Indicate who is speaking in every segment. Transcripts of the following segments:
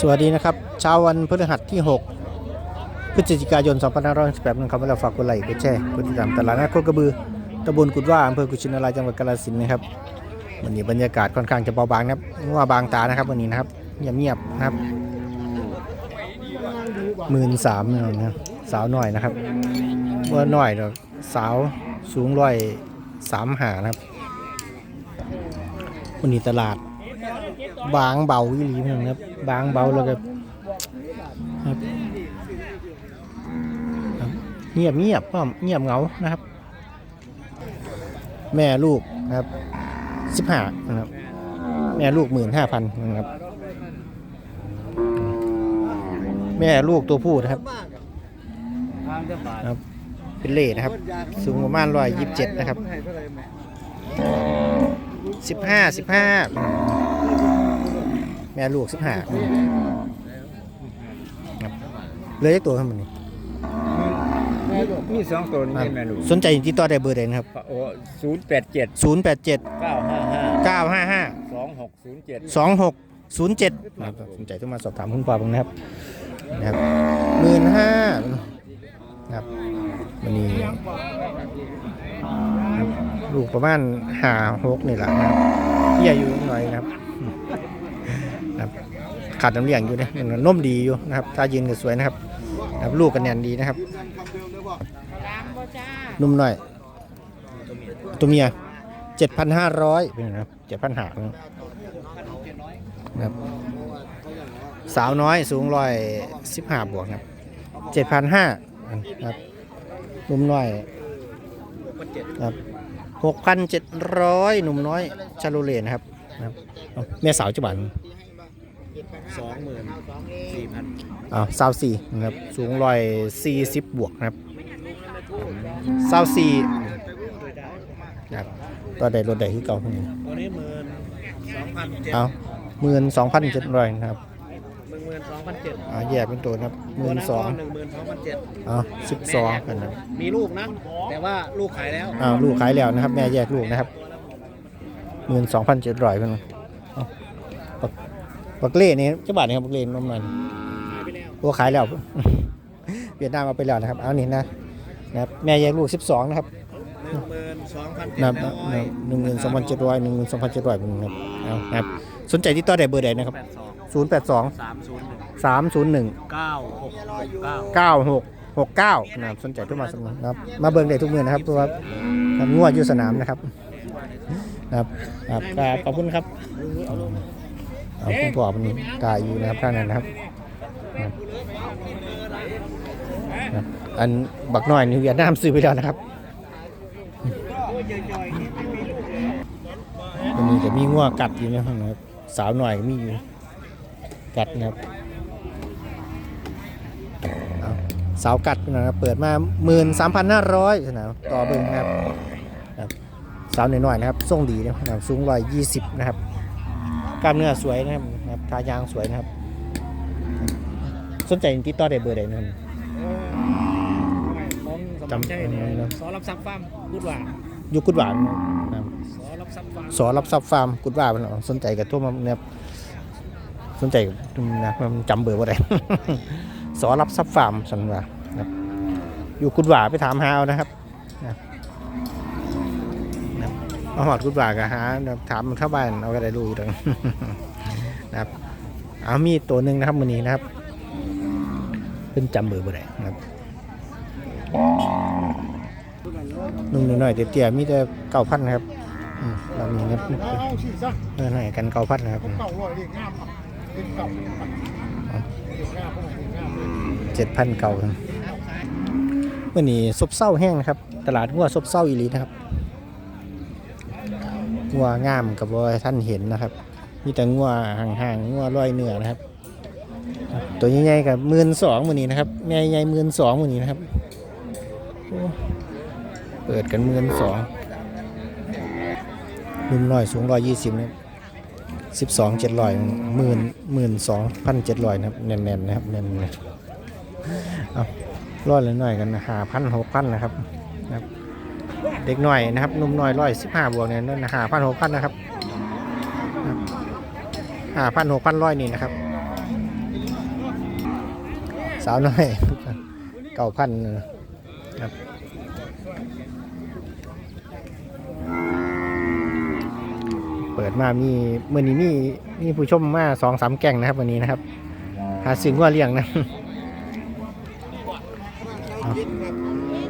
Speaker 1: สวัสดีนะครับเช้าวันพฤหัสที่ 6 พฤศจิกายน 2568นะครับเราฝากกดไลค์กดแชร์กดติดตามตลาดนัดโคกระบือตำบลกุดว่าอำเภอกุชินารายจังหวัดกาฬสินธุ์นะครับวันนี้บรรยากาศค่อนข้างจะเบาบางนะครับว่าบางตานะครับวันนี้นะครับเงียบๆนะครับหมื่นสามนะครับสาวหน่อยนะครับว่าหน่อยเนอะสาวสูงร้อยสามหานะครับวันนี้ตลาดบางเบาอีหลีนกันครับ บางเบาแล้วก็ครับครับเงียบเงียบก็เงียบเงานะครับ แม่ลูกนะครับสิบห้านะครับ แม่ลูกหมื่นห้าพันนะครับ แม่ลูกตัวผู้นะครับครับ เป็นเล่นะครับ สูงประมาณร้อยยี่สิบเจ็ดนะครับสิบห้าสิบห้า ม่ลูกสิบห้าครับเหลยตัวเท่ามันนี่
Speaker 2: มีสองตัวนี่แม่ลูก
Speaker 1: สนใจติดต่อได้เบอร์ใดนะครับ
Speaker 2: โอ้ศูนย์แปดเจ็ด
Speaker 1: ศูนย์แปดเจ็ด
Speaker 2: เก้าห้าห้า
Speaker 1: เก้าห้าห้า
Speaker 2: สองหกศูนย์เจ็ด
Speaker 1: สองหกศูนย์เจ็ดสนใจต้องมาสอบถามคุณพ่อผมนะครับนะครับหมื่นห้านะครับวันนี้ลูกประมาณห้าหกนี่แหละนะครับพี่อายุหน่อยนะครับนะครับ ขาดน้ำเลี้ยงอยู่นะยังนมดีอยู่นะครับตายืนก็สวยนะครับนะครับลูกกันแน่นดีนะครับนุ่มหน่อย ตัวเมียเจ็ดพันห้าร้อยเป็นไงครับเจ็ดพันหานะครับสาวน้อยสูงร้อยสิบห้าบวกนะครับเจ็ดพันห้าครับหนุ่มน้อยครับหกพันเจ็ดร้อยหนุ่มน้อยชาลูเลนะครับนะครับเอาแม่สาวจังหวัด
Speaker 2: สองหมื่นสี่พัน
Speaker 1: อ้าวสาวสี่นะครับ สูงร้อยสี่สิบบวกนะครับสาวสี่นะครับก็ได้รถได้ที่เก่าพวกนี้
Speaker 2: ตัวนี้หมื่นสองพันเจ็ด
Speaker 1: เอาหมื่นสองพันเจ็ดร้อยนะครับ
Speaker 2: หนึ่งหมื่นสองพันเจ็ด
Speaker 1: อ่าแยกเป็นตัวนะครับหมื่นสอง
Speaker 2: หนึ่งหมื่นสองพันเจ็ด
Speaker 1: อ่าสิบสองกันนะ
Speaker 2: มีลูกนะ แต่ว่าลูกขายแล้ว
Speaker 1: อ้าวลูกขายแล้วนะครับ แม่แยกลูกนะครับหมื่นสองพันเจ็ดร้อยเพิ่นเอาปัก ปักเล่นี่เจ้าบาทนี่ครับปักเล่นมมันตัวขายแล้วเวียดนามเอาไปแล้วนะครับ เอานี่นะนะครับแม่แยกลูกสิบสองนะครับ
Speaker 2: หนึ่งหมื่นสองพันเจ็ด
Speaker 1: นะครับ
Speaker 2: ร้อย
Speaker 1: หนึ่งหมื่นสองพันเจ็ดร้อยหนึ่งหมื่นสองพันเจ็ดร้อยนะครับเอานะครับ สนใจที่ต่อได้เบอร์ใดนะครับ
Speaker 2: แปดสอง
Speaker 1: ศูนย์แปดสอง
Speaker 2: สามศูนย์หนึ่ง
Speaker 1: สามศูนย์หนึ่ง
Speaker 2: เก้าหกหกเก้า
Speaker 1: เก้าหกหกเก้านะครับสนใจทุกมาสมัครนะครับ มาเบิ่งได้ทุกเมื่อนะครับเพราะว่าทำงวดอยู่สนามนะครับนะครับครับ ครับ ขอบคุณครับ เอาคุณพ่อมันกายอยู่นะครับข้างนั้นนะครับ อันบักน้อยนี่เวียดนามซื้อไปแล้วนะครับมันมีจะมีงัวกัดอยู่นะครับ สาวหน่อยมีอยู่กัดนะครับสาวกัดนะครับเปิดมา13,500นะครับต่อเบิ่งนะครับครับ สาวหน่อยๆนะครับทรงดีนะครับสูงร้อยยี่สิบนะครับ กล้ามเนื้อสวยนะครับนะครับทายางสวยนะครับ สนใจติดต่อได้เบอร์ใดนะครับ
Speaker 2: จำใช่เนี่ย
Speaker 1: จำไม่ได้
Speaker 2: สอรับซักฟาร์มพูดว่า
Speaker 1: อยู่กุดหวานนะครับ
Speaker 2: สอรับซักฟาร์ม
Speaker 1: สอรับซับฟาร์มกุดหวานนะครับสนใจกับทั่วมาเนี่ยสนใจนะมันจำเบอร์ว่าไดสอรับซับฟาร์มสันว่านะครับอยู่กุดหวาไปถามหาเอานะครับ มาหอดกุดบากอะฮะถามเข้าบ้านเอาก็ได้รู้อยู่ดังนะครับเอามีตัวหนึ่งนะครับมือนี้นะครับเป็นจำเบอร์บ่ได้นะครับนุ่มหน่อยๆเตี้ยๆมีแต่เก่าพันนะครับเรามีเงินเออหน่อยกันเก่าพันนะครับเจ็ดพันเก่าวันนี้ซบเศร้าแห้งนะครับ ตลาดงัวซบเศร้าอีลีนะครับ งัวงามกับว่าท่านเห็นนะครับ มีแต่งัวห่างๆงัวลอยเนื้อนะครับ ตัวใหญ่ๆกับหมื่นสองมือนี้นะครับใหญ่ๆหมื่นสองมือนี้นะครับเปิดกันหมื่นสองนุ่มน้อยสูงร้อยยี่สิบนะครับสิบสองเจ็ดร้อยหมื่นหมื่นสองพันเจ็ดร้อยนะครับแน่นๆนะครับแน่นๆเลยเอาร้อยละหน่อยกันหาพันหกพันนะครับนะครับ เด็กหน่อยนะครับนุ่มน้อยร้อยสิบห้าบวกเนี่ยนั่นหาพันหกพันนะครับหาพันหกพันร้อยนี่นะครับ สาวน้อยเก้าพันครับเปิดมามีเมื่อนี้มีมีผู้ชมมาสองสามแก่งนะครับวันนี้นะครับ หาซื้องัวเลี้ยงนะ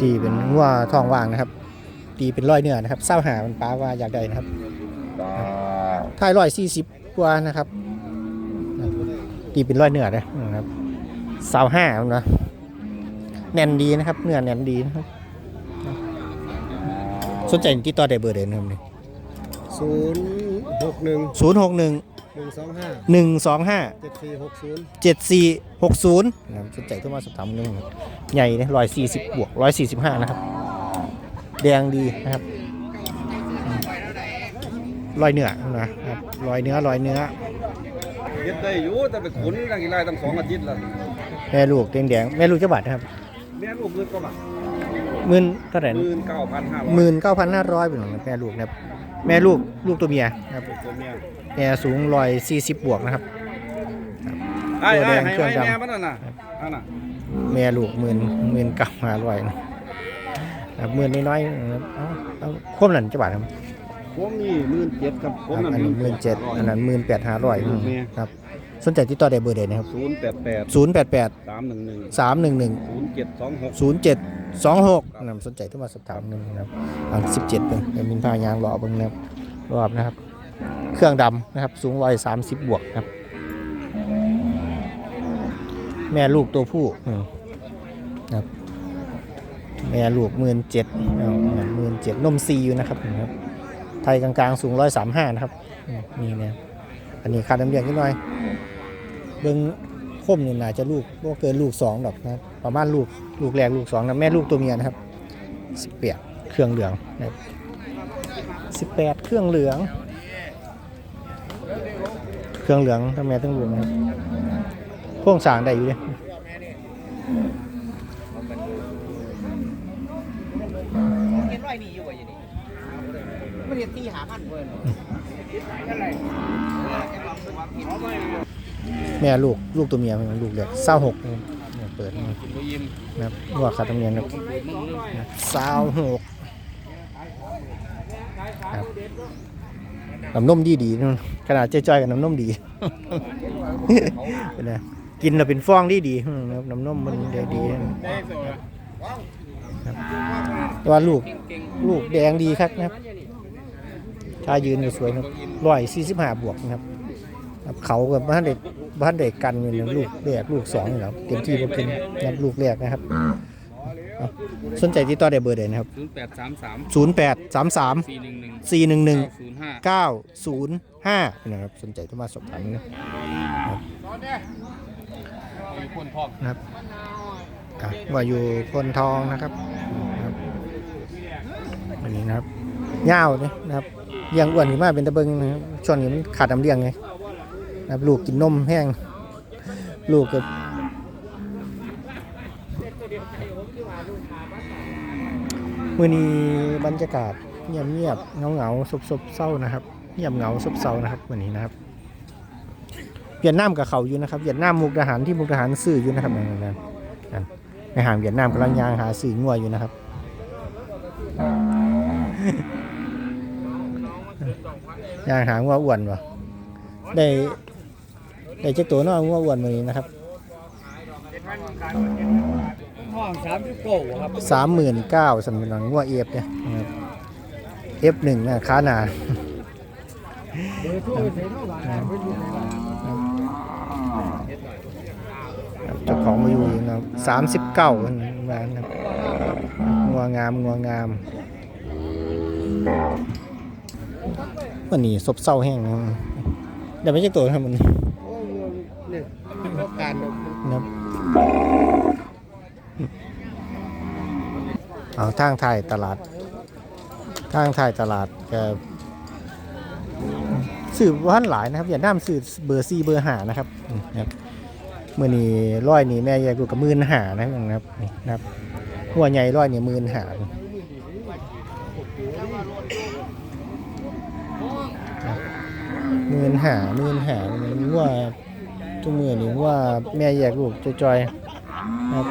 Speaker 1: ตีเป็นงัวท้องว่างนะครับ ตีเป็นร้อยเนื้อนะครับเศร้าหามันป้าว่าอยากได้นะครับท้ายร้อยสี่สิบกว่านะครับ ตีเป็นร้อยเนื้อเลยนะครับสาวห้านะแน่นดีนะครับเนื้อแน่นดีนะครับสนใจติดต่อได้เบอร์เดนครับนี่
Speaker 2: ศูนย์หกหนึ่ง
Speaker 1: ศูนย์หกหนึ่ง
Speaker 2: หนึ่งสองห้า
Speaker 1: หนึ่งสองห้า
Speaker 2: เจ็ดสี่หกศูนย์
Speaker 1: เจ็ดสี่หกศูนย์นะครับสนใจโทรมาสอบถามหนึ่งครับใหญ่เนี่ยร้อยสี่สิบบวกร้อยสี่สิบห้านะครับ แดงดีนะครับรอยเนื้อนะครับรอยเนื้อรอยเนื้อ
Speaker 3: เฮ็ดได้อยู่แต่ไปขนตั้งกี่ไรตั้งสองอาทิตย์แล้ว
Speaker 1: แม่ลูกแดงแดงๆแม่ลูกเจ้าบาทนะครับ
Speaker 3: แม่ลูกเงินก็มา
Speaker 1: หมื่นเท่าไหร่
Speaker 3: หมื่นเก้าพันห้าร้อย
Speaker 1: หมื่นเก้าพันห้าร้อยเป็นของแม่ลูกนะครับแม่ลูกลูกตัวเมียนะครับ
Speaker 3: ตัวเมีย
Speaker 1: แม่สูงร้อยสี่สิบบวกนะครับ
Speaker 3: ไอ้
Speaker 1: ตัวแด
Speaker 3: ไอ้
Speaker 1: ง
Speaker 3: ให้
Speaker 1: เครื่อง
Speaker 3: ไว้
Speaker 1: ดำ
Speaker 3: แม่มันน่ะนะอันน่ะ
Speaker 1: แม่ลูกหมื่นหมื่นเก้าห้าร้อยนะ ครับหมื่นน้อยๆนะครับเอาเอาควบหนันเจ้าบาทครับ
Speaker 3: ผมนี่หมื่นเจ็ดครับผม
Speaker 1: ครับ
Speaker 3: นั่น
Speaker 1: อันนี้หมื่นเจ็ดอันนั้นหมื่นแปดห้าร้อย
Speaker 3: ลูกแม่
Speaker 1: ครับสนใจติดต่อได้เบอร์ใดนะครับ
Speaker 3: ศูนย์แปดแปด
Speaker 1: ศูนย์แปดแปด
Speaker 3: สามหนึ่งหนึ่ง
Speaker 1: สามหนึ่งหนึ่ง
Speaker 3: ศูนย์เจ็ดสองหก
Speaker 1: ศูนย์เจ็ดสองหกนำสนใจที่มาสอบถามหนึ่งนะครับอันสิบเจ็ดเป็นเป็นมินพายางรอเบิ้งนะครับรอบนะครับ เครื่องดำนะครับ สูงร้อยสามสิบบวกนะครับ แม่ลูกตัวผู้อืมนะครับ แม่ลูกหมื่นเจ็ดหมื่นเจ็ดนมซีอยู่นะครับนครับ ไทยกลางๆ สูงร้อยสามห้านะครับนี่เนี่ยอันนี้ค่าน้ำเลี้ยงนิดหน่อยเบิ้งคมเนี่ยน่าจะลูกบ่เกินลูกสองดอกนะประมาณลูกลูกแรกลูกสองนะแม่ลูกตัวเมียนะครับสิบแปดเครื่องเหลืองนะสิบแปดเครื่องเหลือง เครื่องเหลืองทั้งแม่ทั้งลูกนะครับโครงสางได้อยู่เลย
Speaker 2: เห็นร้ อยนี่อยู่ว่าอย่นี้มันเห็นตีหาพันเว้ย
Speaker 1: แม่ลูกลูกตัวเมียมันลูกเล็กเศร้าหกเนี่ยเปิดนะครับว่าขาตัวเมียนะครับเศร้าหกครับน้ำนมดีดีนู่นขนาดเจ้อยๆกับน้ำนมดีเป็นไงกินแล้วเป็นฟองดีดีน้ำนมมันดีดีครับ แต่ว่าลูกลูกแดงดีครับนะครับชายยืนก็สวยนะร้อยสี่สิบห้าบวกนะครับครับเขากับบ้านเด็กบ้านเด็กกันอยู่นะลูกแรกลูกสองอยู่แล้วเต็มที่บ่เป็นนะครับลูกแรกนะครับเอาสนใจที่ต่อได้เบอร์เดนครับ
Speaker 3: ศูนย์แปดสามสาม
Speaker 1: ศูนย์แปดสามสาม
Speaker 3: สี่หนึ่งหนึ่ง
Speaker 1: สี่หนึ่งหนึ่ง
Speaker 3: ศูนย์ห้า
Speaker 1: เก้าศูนย์ห้านะครับ สนใจที่มาสอบถามนะ
Speaker 3: มีคนพ่อ
Speaker 1: นะครับอะว่าอยู่พนทองนะครับนะครับ อันนี้นะครับยาวเนี่ยนะครับเลี้ยงอ้วนขึ้นมาเป็นตะเบิงนะครับช่วงนี้มันขาดน้ำเลี้ยงไงนะครับลูกกินนมแห้งลูกก็มื่อนี้บรรยากาศเงียบเงียบเงาเงาซบซบเศร้านะครับเงียบเงาซบเศร้านะครับวันนี้นะครับเวียดนามกับเขาอยู่นะครับเวียดนามมุกดาหารที่มุกดาหารซื้ออยู่นะครับนั่นนั่นนั่นในหางเวียดนามกำลังยางหาซื้องัวอยู่นะครับ ยางหางัวอ้วนวะได้ได้เจ้าตัวน้อยงัวอ้วนมือนี้นะครับ
Speaker 3: ห้องสามสิบเก้าครับ
Speaker 1: สามหมื่นเก้าสำหรับงัวเอฟเนี่ยนะครับเอฟหนึ่งนะค้าหนาครับเจ้าของมาอยู่นะครับสามสิบเก้าวันนะครับงัวงามงัวงาม วันนี้ซบเศร้าแห้งนะครับเดี๋ยวไม่ใช่ตัวครับมัน
Speaker 2: โอ้ยเนี่ยเขาการ
Speaker 1: นะครับเอาทางไทยตลาด ทางไทยตลาดก็สื่อว่านหลายนะครับ อย่าน้ำสื่อเบอร์ซีเบอร์หานะครับอืมนะครับเมื่อนี้ร้อยนี้แม่แยกดูกับมื่นหานะครับนี่นะครับหัวใหญ่ร้อยนี่มื่นหา มื่นหามื่นหาว่าทุกมือนี่ว่าแม่แยกลูกจอยๆครับ